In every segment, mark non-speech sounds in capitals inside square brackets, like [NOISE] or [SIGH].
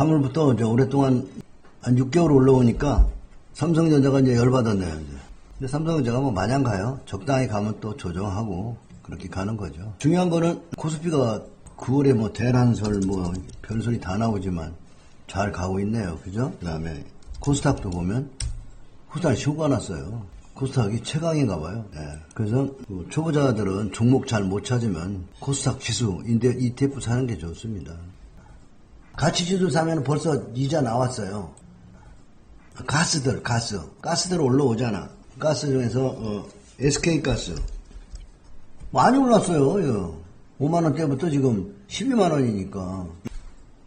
3월부터 이제 오랫동안 한 6개월 올라오니까 삼성전자가 이제 열받았네요. 이제. 근데 삼성전자가 뭐 마냥 가요. 적당히 가면 또 조정하고 그렇게 가는 거죠. 중요한 거는 코스피가 9월에 뭐 대란설 뭐 별소리 다 나오지만 잘 가고 있네요. 그죠? 그 다음에 코스닥도 보면 코스닥이 휴가 났어요. 코스닥이 최강인가 봐요. 예. 그래서 그 초보자들은 종목 잘 못 찾으면 코스닥 지수, 인데 ETF 사는 게 좋습니다. 가치지수 사면 벌써 이자 나왔어요. 가스들, 가스. 가스들 올라오잖아. 가스 중에서, 어, SK가스. 많이 올랐어요, 이거. 5만원대부터 지금 12만원이니까.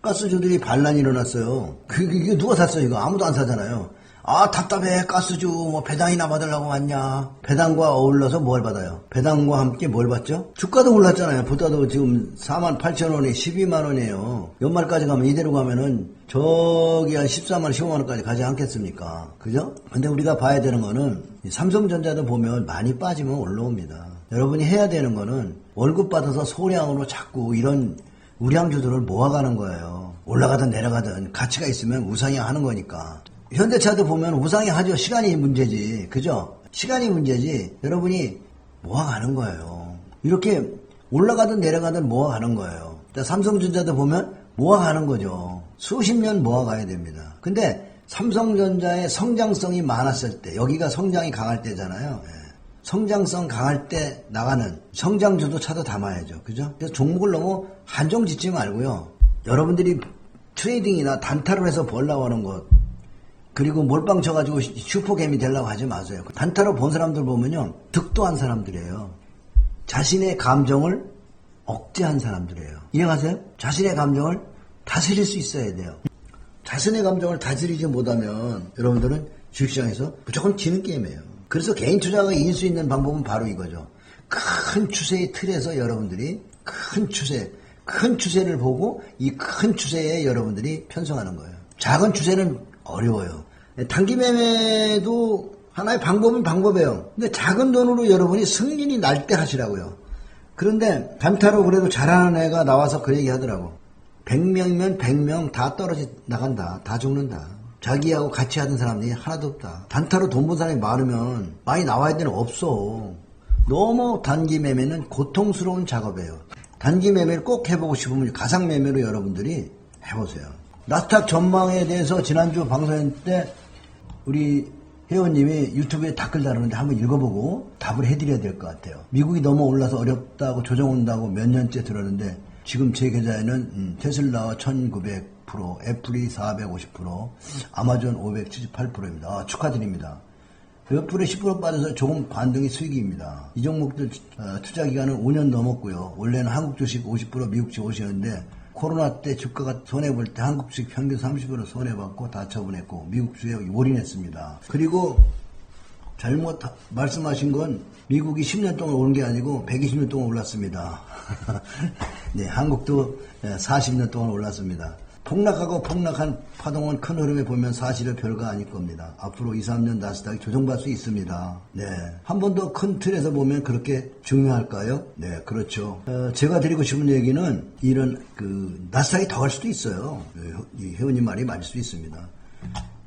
가스주들이 반란이 일어났어요. 그, 이게 누가 샀어요, 이거? 아무도 안 사잖아요. 아, 답답해. 가스주, 뭐, 배당이나 받으려고 왔냐. 배당과 어울러서 뭘 받아요? 배당과 함께 뭘 받죠? 주가도 올랐잖아요. 보다도 지금 4만 8천 원에 12만 원이에요. 연말까지 가면 이대로 가면은 저기 한 14만 원, 15만 원까지 가지 않겠습니까? 그죠? 근데 우리가 봐야 되는 거는 이 삼성전자도 보면 많이 빠지면 올라옵니다. 여러분이 해야 되는 거는 월급 받아서 소량으로 자꾸 이런 우량주들을 모아가는 거예요. 올라가든 내려가든 가치가 있으면 우상이 하는 거니까. 현대차도 보면 우상이 하죠. 시간이 문제지. 그죠? 시간이 문제지. 여러분이 모아가는 거예요. 이렇게 올라가든 내려가든 모아가는 거예요. 그러니까 삼성전자도 보면 모아가는 거죠. 수십 년 모아가야 됩니다. 근데 삼성전자의 성장성이 많았을 때, 여기가 성장이 강할 때잖아요. 예. 성장성 강할 때 나가는 성장주도 찾아 담아야죠. 그죠? 그래서 종목을 너무 한정 짓지 말고요. 여러분들이 트레이딩이나 단타로 해서 벌라고 하는 것, 그리고 몰빵 쳐가지고 슈퍼게임이 되려고 하지 마세요. 단타로 본 사람들 보면요. 득도한 사람들이에요. 자신의 감정을 억제한 사람들이에요. 이해가세요? 자신의 감정을 다스릴 수 있어야 돼요. 자신의 감정을 다스리지 못하면 여러분들은 주식시장에서 무조건 지는 게임이에요. 그래서 개인 투자가 이길 수 있는 방법은 바로 이거죠. 큰 추세의 틀에서 여러분들이 큰 추세, 큰 추세를 보고 이 큰 추세에 여러분들이 편성하는 거예요. 작은 추세는 어려워요. 단기 매매도 하나의 방법은 방법이에요. 근데 작은 돈으로 여러분이 승진이 날 때 하시라고요. 그런데 단타로 그래도 잘하는 애가 나와서 그 얘기 하더라고. 100명이면 100명 다 떨어지 나간다. 다 죽는다. 자기하고 같이 하던 사람들이 하나도 없다. 단타로 돈번 사람이 많으면 많이 나와야 되는 없어. 너무 단기 매매는 고통스러운 작업이에요. 단기 매매를 꼭 해보고 싶으면 가상 매매로 여러분들이 해보세요. 나스닥 전망에 대해서 지난주 방송했을 때 우리 회원님이 유튜브에 댓글 다루는데 한번 읽어보고 답을 해드려야 될 것 같아요. 미국이 너무 올라서 어렵다고 조정 온다고 몇 년째 들었는데 지금 제 계좌에는 음, 테슬라와 1900%, 애플이 450%, 아마존 578%입니다. 아, 축하드립니다. 애플에 10% 빠져서 조금 반등이 수익입니다. 이 종목들 어, 투자 기간은 5년 넘었고요. 원래는 한국 주식 50%, 미국 주식 50%였는데 코로나 때 주가가 손해볼 때 한국 주식 평균 30% 손해받고 다 처분했고 미국 주식에 올인했습니다. 그리고 잘못 말씀하신 건 미국이 10년 동안 오른 게 아니고 120년 동안 올랐습니다. [LAUGHS] 네, 한국도 40년 동안 올랐습니다. 폭락하고 폭락한 파동은 큰 흐름에 보면 사실은 별거 아닐 겁니다. 앞으로 2, 3년 나스닥이 조정받을 수 있습니다. 네. 한 번 더 큰 틀에서 보면 그렇게 중요할까요? 네, 그렇죠. 어, 제가 드리고 싶은 얘기는 이런 그 나스닥이 더 갈 수도 있어요. 네, 이 회원님 말이 맞을 수 있습니다.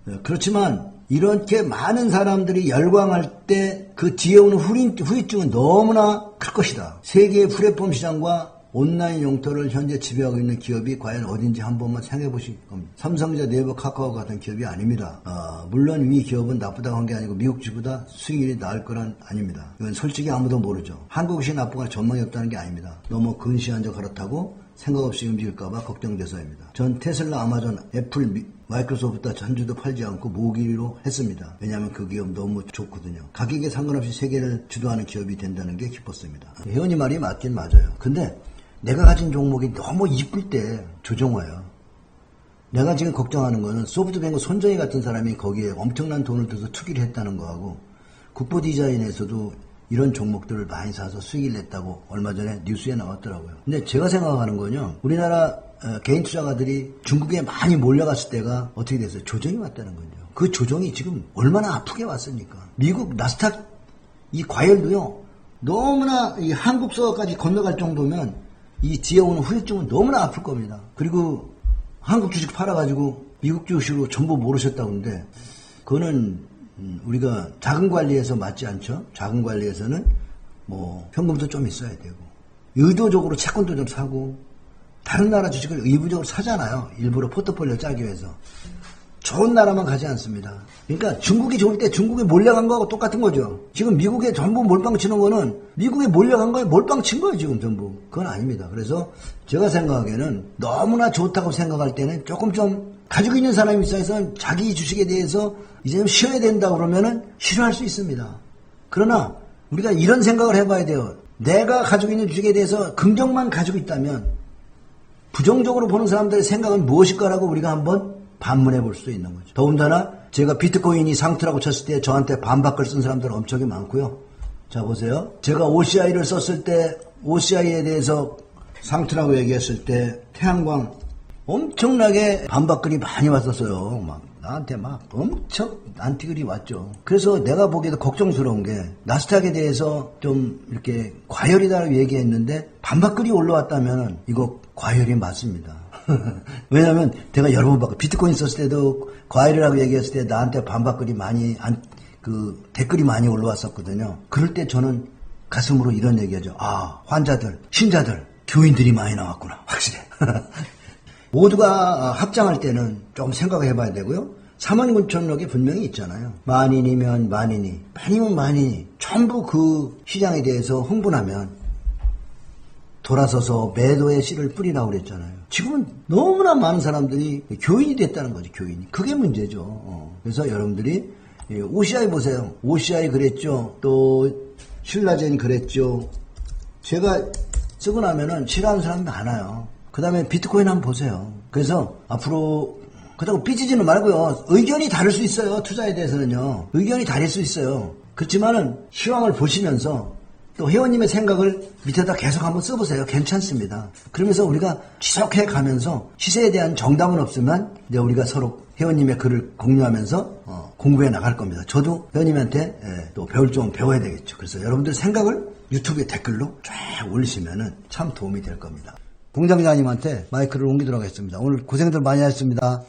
어, 그렇지만 이렇게 많은 사람들이 열광할 때 그 뒤에 오는 후린, 후유증은 너무나 클 것이다. 세계의 플랫폼 시장과 온라인 용토를 현재 지배하고 있는 기업이 과연 어딘지 한 번만 생각해 보실 겁니다. 삼성전자, 네이버, 카카오 같은 기업이 아닙니다. 어, 물론 위 기업은 나쁘다고 한 게 아니고 미국주보다 수익률이 나을 거란 아닙니다. 이건 솔직히 아무도 모르죠. 한국이 나쁘거나 전망이 없다는 게 아닙니다. 너무 근시한 적 그렇다고 생각 없이 움직일까봐 걱정돼서입니다. 전 테슬라, 아마존, 애플, 미, 마이크로소프트 전주도 팔지 않고 모기로 했습니다. 왜냐하면 그 기업 너무 좋거든요. 가격에 상관없이 세계를 주도하는 기업이 된다는 게 기뻤습니다. 회원님 말이 맞긴 맞아요. 근데 내가 가진 종목이 너무 이쁠 때 조정화요. 내가 지금 걱정하는 거는 소프트뱅크 손정희 같은 사람이 거기에 엄청난 돈을 들여서 투기를 했다는 거하고 국보 디자인에서도 이런 종목들을 많이 사서 수익을 냈다고 얼마 전에 뉴스에 나왔더라고요. 근데 제가 생각하는 건요. 우리나라 어, 개인 투자가들이 중국에 많이 몰려갔을 때가 어떻게 됐어요? 조정이 왔다는 거죠. 그 조정이 지금 얼마나 아프게 왔습니까? 미국 나스닥 이 과열도요. 너무나 이 한국서까지 건너갈 정도면 이 뒤에 오는 후유증은 너무나 아플 겁니다. 그리고 한국 주식 팔아가지고 미국 주식으로 전부 모르셨다고 하는데 그거는 음, 우리가 자금 관리에서 맞지 않죠. 자금 관리에서는 뭐 현금도 좀 있어야 되고 의도적으로 채권도 좀 사고 다른 나라 주식을 의무적으로 사잖아요. 일부러 포트폴리오 짜기 위해서. 좋은 나라만 가지 않습니다. 그러니까 중국이 좋을 때 중국에 몰려간 거하고 똑같은 거죠. 지금 미국에 전부 몰빵 치는 거는 미국에 몰려간 거에 몰빵 친 거예요, 지금 전부. 그건 아닙니다. 그래서 제가 생각하기에는 너무나 좋다고 생각할 때는 조금 좀 가지고 있는 사람 입장에서는 자기 주식에 대해서 이제 좀 쉬어야 된다 그러면은 싫어할 수 있습니다. 그러나 우리가 이런 생각을 해봐야 돼요. 내가 가지고 있는 주식에 대해서 긍정만 가지고 있다면 부정적으로 보는 사람들의 생각은 무엇일까라고 우리가 한번 반문해 볼 수 있는 거죠. 더군다나 제가 비트코인이 상투라고 쳤을 때 저한테 반박글 쓴 사람들 엄청이 많고요. 자 보세요. 제가 OCI를 썼을 때 OCI에 대해서 상투라고 얘기했을 때 태양광 엄청나게 반박글이 많이 왔었어요. 막 나한테 막 엄청 안티글이 왔죠. 그래서 내가 보기에도 걱정스러운 게 나스닥에 대해서 좀 이렇게 과열이다라고 얘기했는데 반박글이 올라왔다면 이거 과열이 맞습니다. [LAUGHS] 왜냐면 내가 여러 번 봤고 비트코인 썼을 때도 과열이라고 얘기했을 때 나한테 반박글이 많이 안, 그 댓글이 많이 올라왔었거든요. 그럴 때 저는 가슴으로 이런 얘기하죠. 아 환자들, 신자들, 교인들이 많이 나왔구나. 확실해. [LAUGHS] 모두가 합장할 때는 좀 생각을 해봐야 되고요. 4만 9천억이 분명히 있잖아요. 만인이면 만인이, 많이면 만인이 전부 그 시장에 대해서 흥분하면 돌아서서 매도의 씨를 뿌리라고 그랬잖아요. 지금은 너무나 많은 사람들이 교인이 됐다는 거죠, 교인이. 그게 문제죠. 어. 그래서 여러분들이 예, OCI 보세요. OCI 그랬죠. 또 신라젠 그랬죠. 제가 쓰고 나면은 싫어하는 사람이 많아요. 그 다음에 비트코인 한번 보세요. 그래서 앞으로 그렇다고 삐지지는 말고요. 의견이 다를 수 있어요. 투자에 대해서는요. 의견이 다를 수 있어요. 그렇지만은 시황을 보시면서 또 회원님의 생각을 밑에다 계속 한번 써보세요. 괜찮습니다. 그러면서 우리가 지속해 가면서 시세에 대한 정답은 없으면 이제 우리가 서로 회원님의 글을 공유하면서 어, 공부해 나갈 겁니다. 저도 회원님한테 예, 또 배울 점 배워야 되겠죠. 그래서 여러분들 생각을 유튜브에 댓글로 쫙 올리시면은 참 도움이 될 겁니다. 공장장님한테 마이크를 옮기도록 하겠습니다. 오늘 고생들 많이 하셨습니다.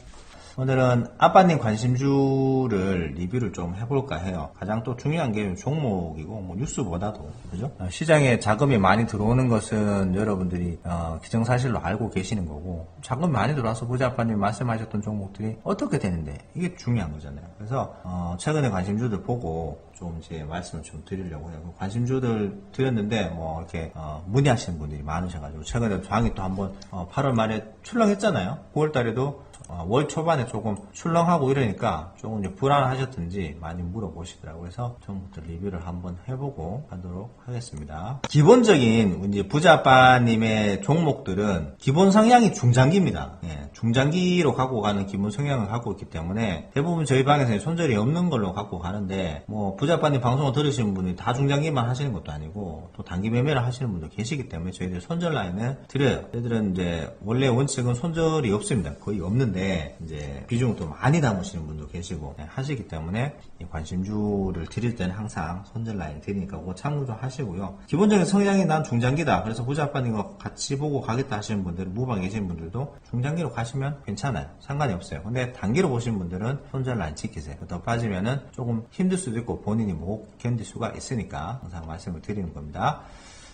오늘은 아빠님 관심주를 리뷰를 좀 해볼까 해요. 가장 또 중요한 게 종목이고 뭐 뉴스보다도 그죠? 어, 시장에 자금이 많이 들어오는 것은 여러분들이 어, 기정사실로 알고 계시는 거고 자금 많이 들어와서 부자 아빠님 말씀하셨던 종목들이 어떻게 되는데 이게 중요한 거잖아요. 그래서 어, 최근에 관심주들 보고 좀 이제 말씀을 좀 드리려고 해요. 그 관심주들 드렸는데 뭐 이렇게 어, 문의하시는 분들이 많으셔가지고 최근에 장이 또 한번 어, 8월 말에 출렁했잖아요. 9월 달에도 어, 월 초반에 조금 출렁하고 이러니까 조금 이제 불안하셨든지 많이 물어보시더라고요. 그래서 전부터 리뷰를 한번 해보고 하도록 하겠습니다. 기본적인 이제 부자빠님의 종목들은 기본 성향이 중장기입니다. 예, 중장기로 갖고 가는 기본 성향을 갖고 있기 때문에 대부분 저희 방에서는 손절이 없는 걸로 갖고 가는데 뭐 부자빠님 방송을 들으시는 분이 다 중장기만 하시는 것도 아니고 또 단기 매매를 하시는 분도 계시기 때문에 저희들 손절 라인을 드려요. 저희들은 이제 원래 원칙은 손절이 없습니다. 거의 없는데 이제 비중을 또 많이 담으시는 분도 계시고 예, 하시기 때문에 이 관심주를 드릴 때는 항상 손절 라인 드리니까 그거 참고 좀 하시고요. 기본적인 성향이 난 중장기다. 그래서 부자빠님과 같이 보고 가겠다 하시는 분들, 무방에 계신 분들도 중장기로 가시면 괜찮아요. 상관이 없어요. 근데 단기로 보신 분들은 손절 라인 지키세요. 더 빠지면은 조금 힘들 수도 있고 본인이 못 견딜 수가 있으니까 항상 말씀을 드리는 겁니다.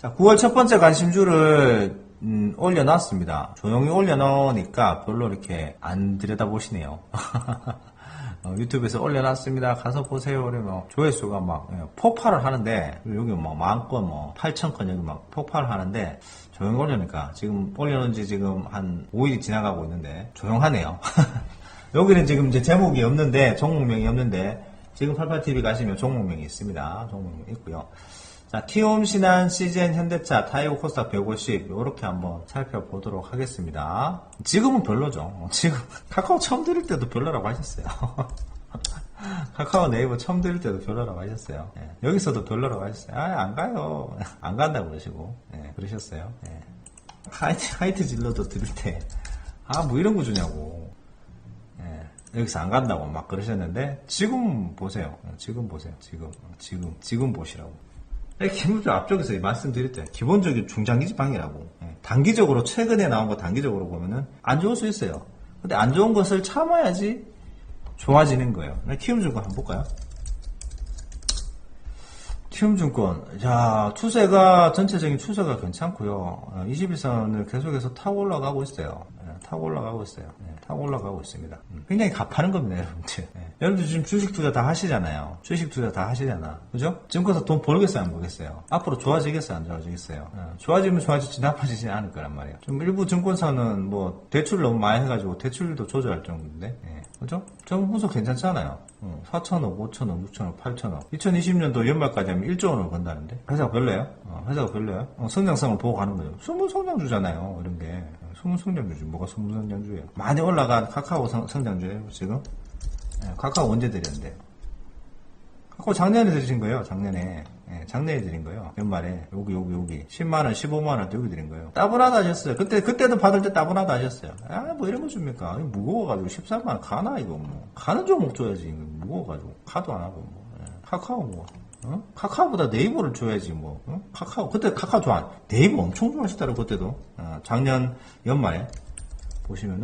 자, 9월 첫 번째 관심주를 음, 올려놨습니다. 조용히 올려놓으니까 별로 이렇게 안 들여다보시네요. [LAUGHS] 어, 유튜브에서 올려놨습니다. 가서 보세요. 그러면 조회수가 막 예, 폭발을 하는데 여기 뭐만 건, 뭐 8천 건 여기 막 폭발을 하는데 조용히 올려니까 지금 올려놓은 지 지금 한 5일이 지나가고 있는데 조용하네요. [LAUGHS] 여기는 지금 이제 제목이 없는데 종목명이 없는데 지금 88TV 가시면 종목명이 있습니다. 종목명이 있고요. 자, 티움 신한 시즌 현대차 타이거 코스타 150 이렇게 한번 살펴보도록 하겠습니다. 지금은 별로죠. [LAUGHS] 지금 카카오 처음 들을 때도 별로라고 하셨어요. [LAUGHS] 카카오 네이버 처음 들을 때도 별로라고 하셨어요. 예, 여기서도 별로라고 하셨어요. 아, 안 가요. [LAUGHS] 안 간다고 그러시고 예, 그러셨어요. 예. 하이트, 하이트 질러도 들을 때 아, 뭐 이런 거 주냐고. 예, 여기서 안 간다고 막 그러셨는데 지금 보세요. 지금 보세요. 지금 지금 지금 보시라고. 네, 기본적으로 앞쪽에서 말씀드릴 때 기본적인 중장기 지방이라고 예, 단기적으로 최근에 나온 거 단기적으로 보면은 안 좋을 수 있어요. 근데 안 좋은 것을 참아야지 좋아지는 거예요. 키움증권 한번 볼까요? 키움증권, 자, 추세가, 전체적인 추세가 괜찮고요. 어, 21선을 계속해서 타고 올라가고 있어요. 예, 타고 올라가고 있어요. 예, 타고 올라가고 있습니다. 음, 굉장히 가파른 겁니다, 여러분들. 예. 여러분들 지금 주식 투자 다 하시잖아요. 주식 투자 다 하시잖아. 그죠? 지금까지 돈 벌겠어요, 안 벌겠어요? 앞으로 좋아지겠어요, 안 좋아지겠어요? 예, 좋아지면 좋아지지, 나빠지지 않을 거란 말이에요. 좀 일부 증권사는 뭐, 대출을 너무 많이 해가지고, 대출도 조절할 정도인데, 예. 그죠? 정 분석 괜찮잖아요. 4천억, 5천억, 6천억, 8천억. 2020년도 연말까지 하면 1조 원을 건다는데? 회사가 별로예요? 어, 회사가 별로예요? 어, 성장성을 보고 가는 거예요. 숨은 성장주잖아요, 이런 게. 성장주지. 뭐가 숨은 성장주예요? 많이 올라간 카카오 성, 성장주예요, 지금? 예, 카카오 언제 드렸는데요? 카카오 작년에 드리신 거예요, 작년에. 예, 작년에 드린 거예요. 연말에. 여기, 여기, 여기. 10만원, 15만원 여기 드린 거예요. 따분하다 하셨어요. 그때, 그때도 받을 때 따분하다 하셨어요. 아, 뭐 이런 거 줍니까? 무거워가지고 13만원 가나, 이거 뭐. 가는 종목 줘야지. 이거 무거워가지고. 가도 안 하고 뭐. 예, 카카오 뭐. 어? 카카오보다 네이버를 줘야지 뭐. 어? 카카오. 그때 카카오 좋아. 네이버 엄청 좋아하시더라고, 그때도. 어, 작년 연말에. 보시면은.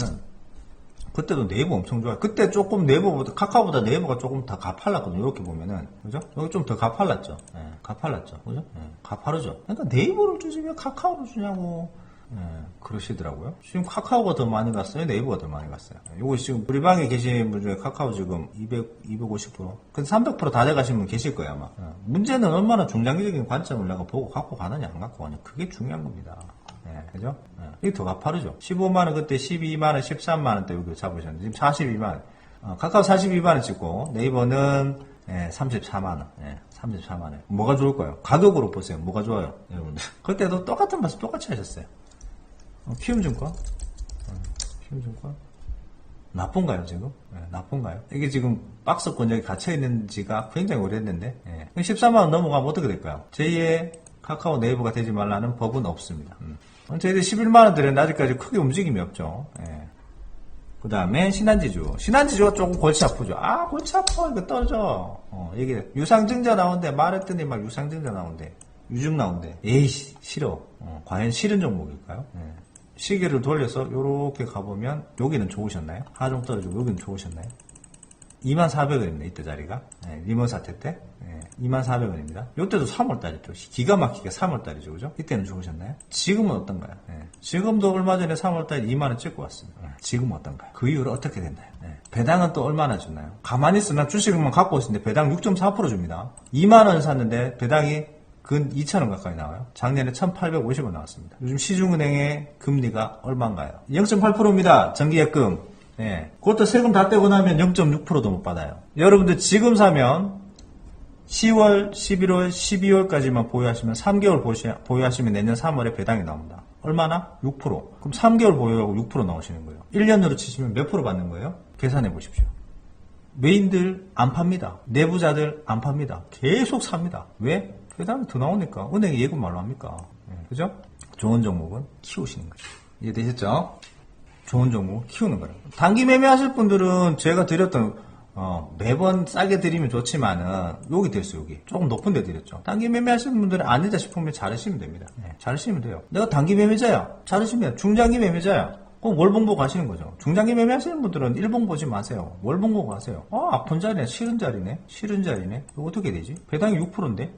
그때도 네이버 엄청 좋아요. 그때 조금 네이버보다, 카카오보다 네이버가 조금 더 가팔랐거든요. 이렇게 보면은. 그죠? 여기 좀 더 가팔랐죠. 예, 가팔랐죠. 그죠? 예, 가파르죠. 그러니까 네이버를 주지 왜 카카오를 주냐고. 예, 그러시더라고요. 지금 카카오가 더 많이 갔어요? 네이버가 더 많이 갔어요? 요거 지금 우리 방에 계신 분 중에 카카오 지금 200, 250%? 근데 300%다 돼가신 분 계실 거예요, 아마. 예, 문제는 얼마나 중장기적인 관점을 내가 보고 갖고 가느냐, 안 갖고 가느냐. 그게 중요한 겁니다. 예, 그죠? 예. 이게 더 가파르죠. 15만원 그때 12만원, 13만원 때 여기 잡으셨는데, 지금 42만원. 어, 카카오 42만원 찍고, 네이버는, 예, 34만원. 예, 34만원. 뭐가 좋을까요? 가격으로 보세요. 뭐가 좋아요? 여러분들. [LAUGHS] 그때도 똑같은 말씀 똑같이 하셨어요. 어, 키움증권? 어, 키움증권? 나쁜가요, 지금? 예, 나쁜가요? 이게 지금 박스권 여기 갇혀있는 지가 굉장히 오래됐는데, 예. 14만원 넘어가면 어떻게 될까요? 제2의 카카오 네이버가 되지 말라는 법은 없습니다. 음. 저희들 11만원 드렸는데 아직까지 크게 움직임이 없죠. 예. 그 다음에 신한지주. 신한지주가 조금 골치 아프죠. 아, 골치 아파. 이거 떨어져. 어, 이게 유상증자 나온대. 말했더니 막 유상증자 나온대. 유증 나온대. 에이씨, 싫어. 어, 과연 싫은 종목일까요? 예. 시계를 돌려서 요렇게 가보면 여기는 좋으셨나요? 하종 떨어지고 여기는 좋으셨나요? 24,400원입니다. 이때 자리가. 예, 리먼 사태 때. 예, 24,400원입니다. 이때도 3월달이죠. 기가 막히게 3월달이죠. 그죠? 이때는 좋으셨나요? 지금은 어떤가요? 예, 지금도 얼마 전에 3월달에 2만원 찍고 왔습니다. 예, 지금은 어떤가요? 그 이후로 어떻게 됐나요? 예, 배당은 또 얼마나 주나요? 가만히 있으면 주식만 갖고 있는데 배당 6.4% 줍니다. 2만원 샀는데 배당이 근 2,000원 가까이 나와요. 작년에 1,850원 나왔습니다. 요즘 시중은행의 금리가 얼마인가요? 0.8%입니다. 정기예금. 예. 그것도 세금 다 떼고 나면 0.6%도 못 받아요. 여러분들 지금 사면 10월, 11월, 12월까지만 보유하시면 3개월 보시- 보유하시면 내년 3월에 배당이 나옵니다. 얼마나? 6%. 그럼 3개월 보유하고 6% 나오시는 거예요. 1년으로 치시면 몇 프로 받는 거예요? 계산해 보십시오. 메인들 안 팝니다. 내부자들 안 팝니다. 계속 삽니다. 왜? 배당이 더 나오니까. 은행이 예금 말로 합니까? 예, 그죠? 좋은 종목은 키우시는 거죠. 이해되셨죠? 좋은 종목 키우는 거예요. 단기 매매하실 분들은 제가 드렸던 어, 매번 싸게 드리면 좋지만은 여기 됐어요 여기 조금 높은 데 드렸죠. 단기 매매 하시는 분들은 아니다 싶으면 자르시면 됩니다. 네, 자르시면 돼요. 내가 단기 매매자야. 자르시면 중장기 매매자야. 그럼 월봉 보고 가시는 거죠. 중장기 매매 하시는 분들은 일봉 보지 마세요. 월봉 보고 가세요. 아 아픈 자리네, 싫은 자리네, 싫은 자리네. 어떻게 되지? 배당이 6%인데?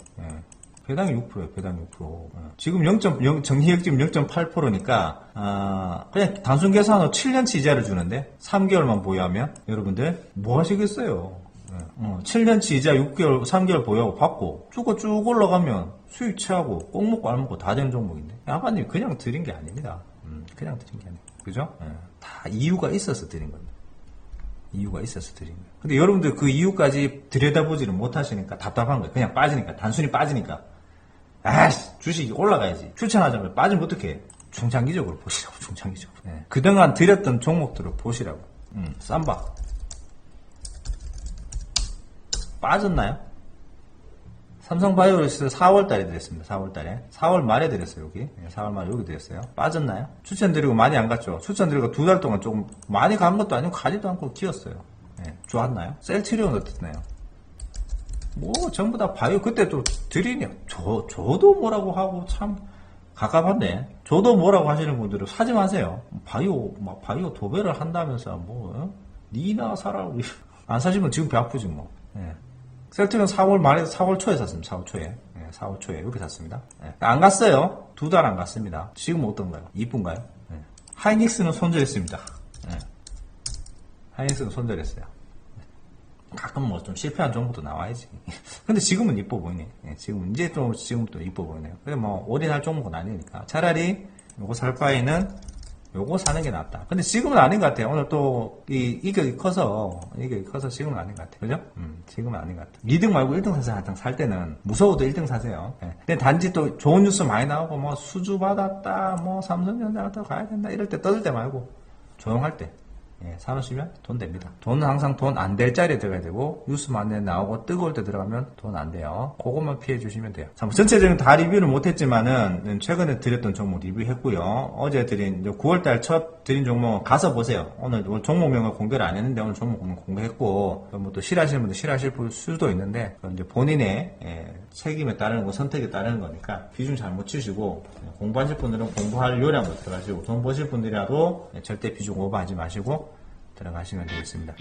배당이 6%예요, 배당이 6%. 예. 지금 0.0, 정리액 지금 0.8%니까, 아, 그냥 단순 계산으로 7년치 이자를 주는데, 3개월만 보유하면, 여러분들, 뭐 하시겠어요? 예. 어, 7년치 이자 6개월, 3개월 보유하고 받고, 쭉, 쭉 올라가면 수익 취하고, 꼭 먹고 안 먹고 다 되는 종목인데. 아빠님 그냥 드린 게 아닙니다. 음, 그냥 드린 게 아니에요. 그죠? 예. 다 이유가 있어서 드린 겁니다. 이유가 있어서 드린 거예요. 근데 여러분들 그 이유까지 들여다보지를 못하시니까 답답한 거예요. 그냥 빠지니까. 단순히 빠지니까. 아씨, 주식이 올라가야지. 추천하자면 빠지면 어떡해. 중장기적으로 보시라고, 중장기적으로. 예. 그동안 드렸던 종목들을 보시라고. 음, 쌈박. 빠졌나요? 삼성바이오로스 4월 달에 드렸습니다. 4월 달에. 4월 말에 드렸어요, 여기. 예, 4월 말에 여기 드렸어요. 빠졌나요? 추천드리고 많이 안 갔죠? 추천드리고 두 달 동안 조금 많이 간 것도 아니고 가지도 않고 기었어요. 예, 좋았나요? 셀트리온 어땠나요? 뭐, 전부 다 바이오, 그때 또 드리냐. 저, 저도 뭐라고 하고 참, 가깝한데. 저도 뭐라고 하시는 분들은 사지 마세요. 바이오, 막 바이오 도배를 한다면서 뭐, 어? 니나 사라고. 안 사시면 지금 배 아프지 뭐. 예. 셀트는 4월 말에, 4월 초에 샀습니다. 4월 초에. 예, 4월 초에 이렇게 샀습니다. 예. 안 갔어요. 두 달 안 갔습니다. 지금 어떤가요? 이쁜가요? 예. 하이닉스는 손절했습니다. 예. 하이닉스는 손절했어요. 가끔 뭐 좀 실패한 종목도 나와야지. [LAUGHS] 근데 지금은 이뻐 보이네. 예, 지금은 이제 좀 지금도 이뻐 보이네요. 근데 뭐 올인할 종목은 아니니까 차라리 요거 살 바에는 요거 사는 게 낫다. 근데 지금은 아닌 것 같아요. 오늘 또 이 이격이 커서 이격이 커서 지금은 아닌 것 같아요. 그죠? 음, 지금은 아닌 것 같아요. 2등 말고 1등 사세요. 항상 살 때는 무서워도 1등 사세요. 예. 근데 단지 또 좋은 뉴스 많이 나오고 뭐 수주 받았다, 뭐 삼성전자 또 가야 된다 이럴 때 떠들 때 말고 조용할 때. 예, 사놓으시면 돈 됩니다. 돈은 항상 돈 안 될 자리에 들어가야 되고 뉴스만 내 나오고 뜨거울 때 들어가면 돈 안 돼요. 그것만 피해 주시면 돼요. 자, 뭐 전체적인 다 리뷰를 못했지만은 최근에 드렸던 종목 리뷰했고요. 어제 드린 9월달 첫 드린 종목 가서 보세요. 오늘 오늘 종목명을 공개를 안 했는데 오늘 종목명 공개했고 뭐또 싫어하시는 분들 싫어하실 수도 있는데 이제 본인의 예, 책임에 따르는 거 선택에 따르는 거니까 비중 잘못 치시고 예, 공부하실 분들은 공부할 요량으로 들어가시고 돈 버실 분들이라도 예, 절대 비중 오버하지 마시고 들어가시면 되겠습니다.